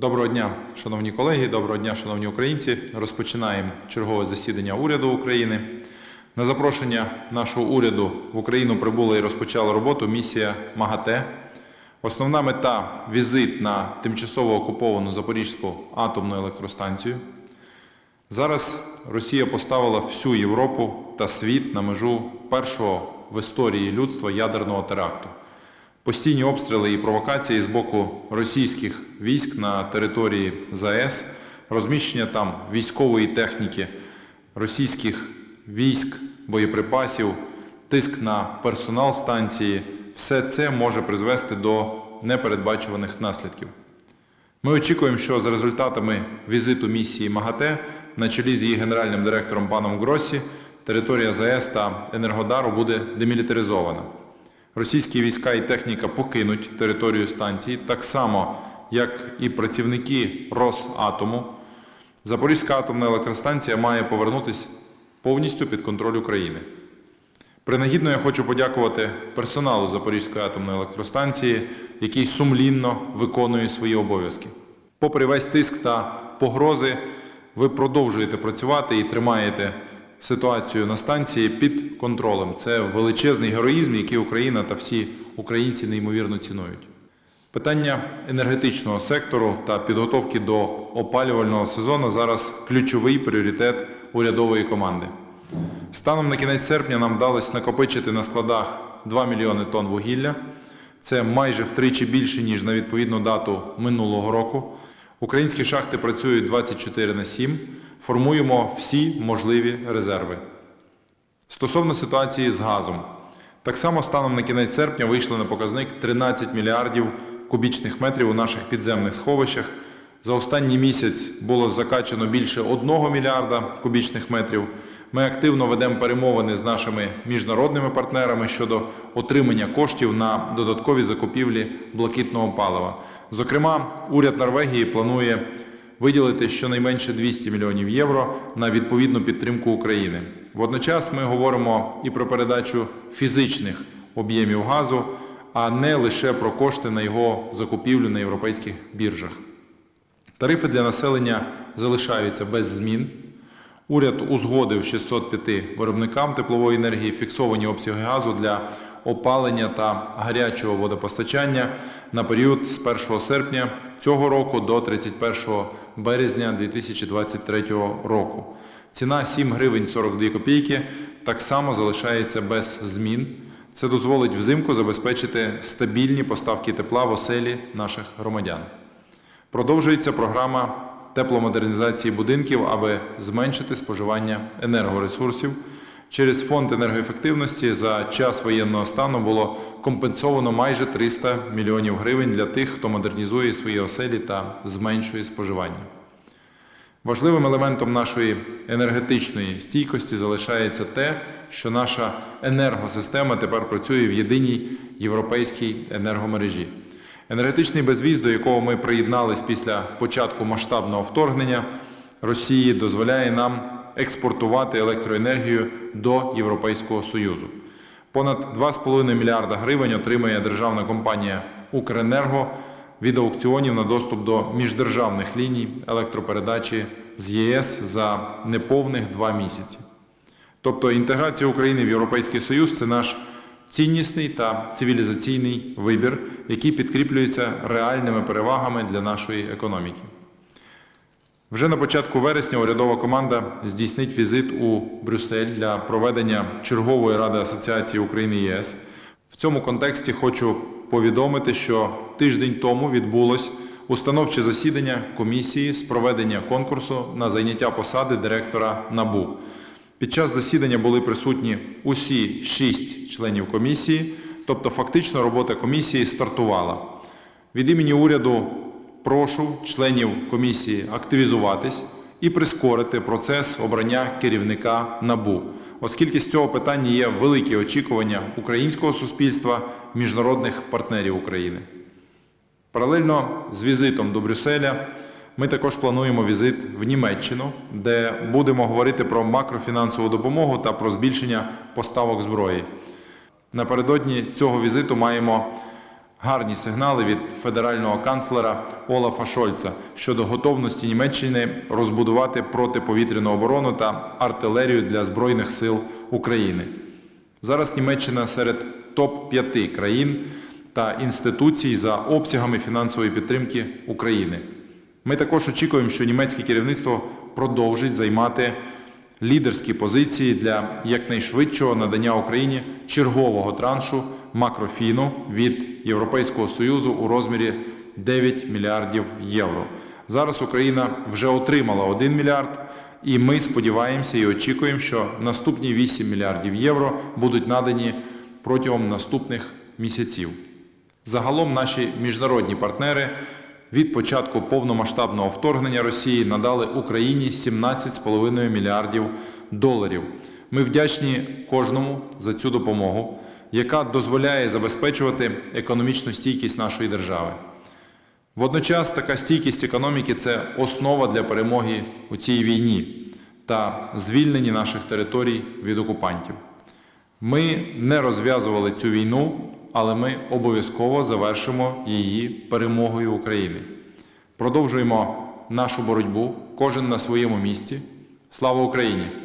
Доброго дня, шановні колеги, доброго дня, шановні українці. Розпочинаємо чергове засідання уряду України. На запрошення нашого уряду в Україну прибула і розпочала роботу місія МАГАТЕ. Основна мета візит на тимчасово окуповану Запорізьку атомну електростанцію. Зараз Росія поставила всю Європу та світ на межу першого в історії людства ядерного теракту. Постійні обстріли і провокації з боку російських військ на території ЗАЕС, розміщення там військової техніки, російських військ, боєприпасів, тиск на персонал станції все це може призвести до непередбачуваних наслідків. Ми очікуємо, що за результатами візиту місії МАГАТЕ на чолі з її генеральним директором паном Гросі територія ЗАЕС та Енергодару буде демілітаризована. Російські війська і техніка покинуть територію станції, так само, як і працівники Росатому. Запорізька атомна електростанція має повернутися повністю під контроль України. Принагідно я хочу подякувати персоналу Запорізької атомної електростанції, який сумлінно виконує свої обов'язки. Попри весь тиск та погрози, ви продовжуєте працювати і тримаєте ситуацію на станції під контролем. Це величезний героїзм, який Україна та всі українці неймовірно цінують. Питання енергетичного сектору та підготовки до опалювального сезону зараз ключовий пріоритет урядової команди. Станом на кінець серпня нам вдалося накопичити на складах 2 мільйони тонн вугілля. Це майже втричі більше, ніж на відповідну дату минулого року. Українські шахти працюють 24 на 7. Формуємо всі можливі резерви. Стосовно ситуації з газом. Так само станом на кінець серпня вийшли на показник 13 мільярдів кубічних метрів у наших підземних сховищах. За останній місяць було закачано більше 1 мільярда кубічних метрів. Ми активно ведемо перемовини з нашими міжнародними партнерами щодо отримання коштів на додаткові закупівлі блакитного палива. Зокрема, уряд Норвегії планує виділити щонайменше 200 мільйонів євро на відповідну підтримку України. Водночас ми говоримо і про передачу фізичних об'ємів газу, а не лише про кошти на його закупівлю на європейських біржах. Тарифи для населення залишаються без змін. Уряд узгодив 605 виробникам теплової енергії фіксовані обсяги газу для опалення та гарячого водопостачання на період з 1 серпня цього року до 31 березня 2023 року. Ціна 7 гривень 42 копійки так само залишається без змін. Це дозволить взимку забезпечити стабільні поставки тепла в оселі наших громадян. Продовжується програма тепломодернізації будинків, аби зменшити споживання енергоресурсів. Через фонд енергоефективності за час воєнного стану було компенсовано майже 300 мільйонів гривень для тих, хто модернізує свої оселі та зменшує споживання. Важливим елементом нашої енергетичної стійкості залишається те, що наша енергосистема тепер працює в єдиній європейській енергомережі. Енергетичний безвіз, до якого ми приєднались після початку масштабного вторгнення Росії, дозволяє нам експортувати електроенергію до Європейського Союзу. Понад 2,5 мільярда гривень отримає державна компанія Укренерго від аукціонів на доступ до міждержавних ліній електропередачі з ЄС за неповних два місяці. Тобто інтеграція України в Європейський Союз це наш ціннісний та цивілізаційний вибір, який підкріплюється реальними перевагами для нашої економіки. Вже на початку вересня урядова команда здійснить візит у Брюссель для проведення чергової ради Асоціації України ЄС. В цьому контексті хочу повідомити, що тиждень тому відбулось установче засідання комісії з проведення конкурсу на зайняття посади директора НАБУ. Під час засідання були присутні усі шість членів комісії, тобто фактично робота комісії стартувала. Від імені уряду прошу членів комісії активізуватись і прискорити процес обрання керівника НАБУ, оскільки з цього питання є великі очікування українського суспільства, міжнародних партнерів України. Паралельно з візитом до Брюсселя ми також плануємо візит в Німеччину, де будемо говорити про макрофінансову допомогу та про збільшення поставок зброї. Напередодні цього візиту маємо гарні сигнали від федерального канцлера Олафа Шольца щодо готовності Німеччини розбудувати протиповітряну оборону та артилерію для Збройних сил України. Зараз Німеччина серед топ-5 країн та інституцій за обсягами фінансової підтримки України. Ми також очікуємо, що німецьке керівництво продовжить займати лідерські позиції для якнайшвидшого надання Україні чергового траншу макрофіну від Європейського Союзу у розмірі 9 мільярдів євро. Зараз Україна вже отримала 1 мільярд, і ми сподіваємося і очікуємо, що наступні 8 мільярдів євро будуть надані протягом наступних місяців. Загалом наші міжнародні партнери від початку повномасштабного вторгнення Росії надали Україні 17,5 мільярдів доларів. Ми вдячні кожному за цю допомогу, яка дозволяє забезпечувати економічну стійкість нашої держави. Водночас така стійкість економіки це основа для перемоги у цій війні та звільненні наших територій від окупантів. Ми не розв'язували цю війну, але ми обов'язково завершимо її перемогою України. Продовжуємо нашу боротьбу, кожен на своєму місці. Слава Україні!